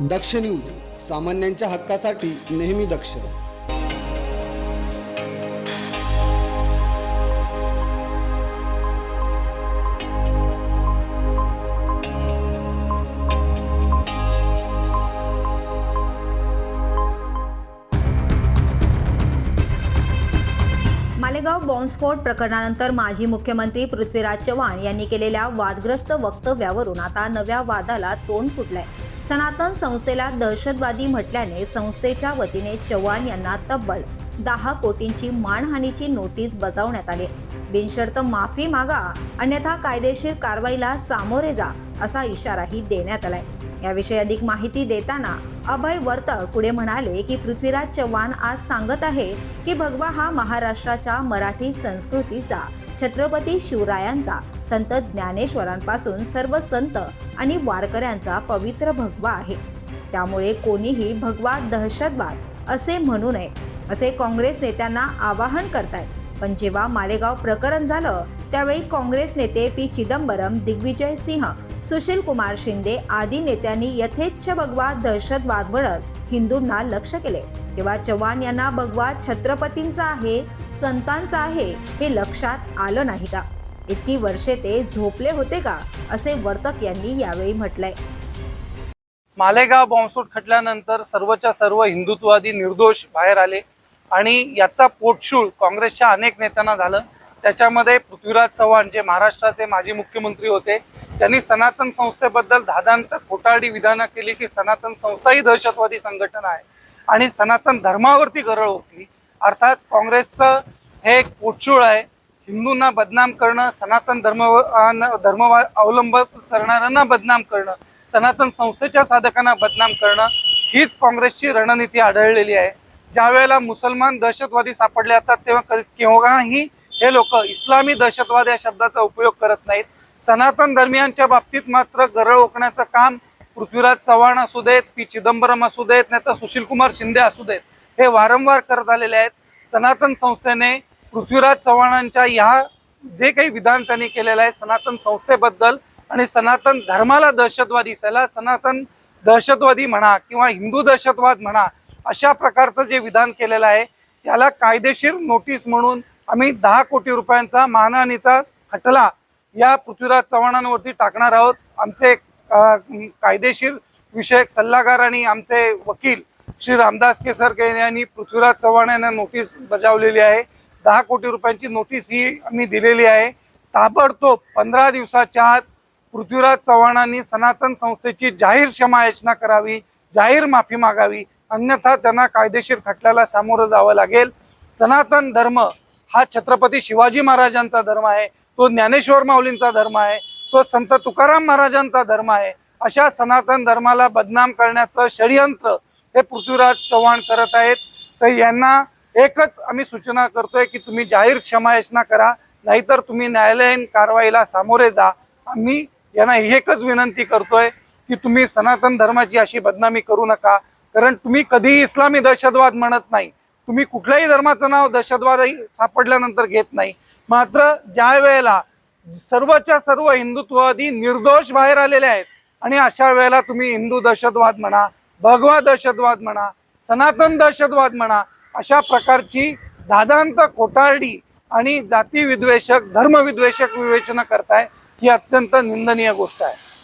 दक्ष news सामान्यांच्या हक्कासाठी नेहमी दक्ष. मालेगाव बॉम्बस्फोट प्रकरणानंतर माजी मुख्यमंत्री पृथ्वीराज चव्हाण यांनी केलेल्या वादग्रस्त वक्तव्यावरून आता नव्या वादाला तोंड फुटलंय. सनातन संस्थेला दहशतवादी म्हटल्याने संस्थेच्या वतीने चव्हाण यांना तब्बल दहा कोटींची मानहानीची नोटीस बजावण्यात आली. बिनशर्त माफी मागा अन्यथा कायदेशीर कारवाईला सामोरे जा असा इशाराही देण्यात आलाय. याविषयी अधिक माहिती देताना अभय वर्तक पुढे म्हणाले की पृथ्वीराज चव्हाण आज सांगत आहे की भगवा हा महाराष्ट्राच्या मराठी संस्कृतीचा छत्रपती शिवरायांचा संत ज्ञानेश्वरांपासून सर्व संत आणि वारकऱ्यांचा पवित्र भगवा आहे. त्यामुळे कोणीही भगवा दहशतवाद असे म्हणू नये असे काँग्रेस नेत्यांना आवाहन करतायत. पण जेव्हा मालेगाव प्रकरण झालं त्यावेळी काँग्रेस नेते पी चिदंबरम दिग्विजय सिंह सुशील कुमार शिंदे आदी नेत्यांनी यथेच्छ भगवा दहशतवाद म्हणत हिंदूंना लक्ष केले. तेव्हा चव्हाण यांना भगवा छत्रपतींचा आहे संतांचा आहे हे लक्षात आलं नाही का? इतकी वर्षे ते झोपले होते का? असे वर्तक यांनी यावेळी म्हटलंय. मालेगाव बॉम्बस्फोट खटल्यानंतर सर्वच्या सर्व हिंदुत्ववादी निर्दोष बाहेर आले आणि याचा पोटशूळ काँग्रेसच्या अनेक नेत्यांना झालं. त्याच्यामध्ये पृथ्वीराज चव्हाण जे महाराष्ट्राचे माजी मुख्यमंत्री होते त्यांनी सनातन संस्थेबद्दल धादांत खोटारडी विधानं केली की सनातन संस्था ही दहशतवादी संघटना आहे. आणि सनातन धर्मावरती गरळ होती अर्थात काँग्रेसचं हे एक पोटशूळ आहे. हिंदूंना बदनाम करणं सनातन धर्म धर्म अवलंब करणाऱ्यांना बदनाम करणं सनातन संस्थेच्या साधकांना बदनाम करणं हीच काँग्रेसची रणनीती आढळलेली आहे. ज्या वेळेला मुसलमान दहशतवादी सापडले जातात तेव्हा केव्हाही हे लोक इस्लामी दहशतवाद या शब्दाचा उपयोग करत नाहीत. सनातन धर्मियांच्या बाबतीत मात्र गरळ ओकण्याचं काम पृथ्वीराज चव्हाण असू देत पी. चिदंबरम असू देत नाही तर सुशीलकुमार शिंदे असू देत हे वारंवार करत आलेले आहेत. सनातन संस्थेने पृथ्वीराज चव्हाणांच्या ह्या जे काही विधान त्यांनी केलेलं आहे सनातन संस्थेबद्दल आणि सनातन धर्माला दहशतवादी सला सनातन दहशतवादी म्हणा किंवा हिंदू दहशतवाद म्हणा अशा प्रकारचं जे विधान केलेलं आहे त्याला कायदेशीर नोटीस म्हणून आम्ही दहा कोटी रुपयांचा मानहानीचा खटला या पृथ्वीराज चव्हाणांवरती टाकणार आहोत. आमचे कायदेशीर विषयक सल्लागार आणि आमचे वकील श्री रामदास केसरकर यांनी पृथ्वीराज चव्हाण यांना नोटीस बजावलेली आहे. दहा कोटी रुपयांची नोटीस ही आम्ही दिलेली आहे. ताबडतोब पंधरा दिवसाच्या आत पृथ्वीराज चव्हाणांनी सनातन संस्थेची जाहीर क्षमायाचना करावी जाहीर माफी मागावी अन्यथा त्यांना कायदेशीर खटल्याला सामोरं जावं लागेल. सनातन धर्म हा छत्रपती शिवाजी महाराजांचा धर्म आहे. तो ज्ञानेश्वर माऊलींचा धर्म आहे तो संत तुकाराम महाराजांचा धर्म आहे अशा सनातन धर्माला बदनाम करण्याचं षडयंत्र हे पृथ्वीराज चव्हाण करत आहेत. तर यांना एकच आम्ही सूचना करतोय की तुम्ही जाहीर क्षमायाचना करा नाहीतर तुम्ही न्यायालयीन कारवाईला सामोरे जा. आम्ही यांना एकच विनंती करतोय की तुम्ही सनातन धर्माची अशी बदनामी करू नका कारण तुम्ही कधीही इस्लामी दहशतवाद म्हणत नाही. तुम्ही कुठल्याही धर्माचं नाव दहशतवादही सापडल्यानंतर घेत नाही. मात्र ज्या वेळेला सर्वच्या सर्व हिंदुत्ववादी निर्दोष बाहेर आलेले आहेत आणि अशा वेळेला तुम्ही हिंदू दहशतवाद म्हणा भगवा दहशतवाद म्हणा सनातन दहशतवाद म्हणा अशा प्रकारची दादांत खोटारडी आणि जाती विद्वेषक धर्मविद्वेषक विवेचना करताय ही अत्यंत निंदनीय गोष्ट आहे.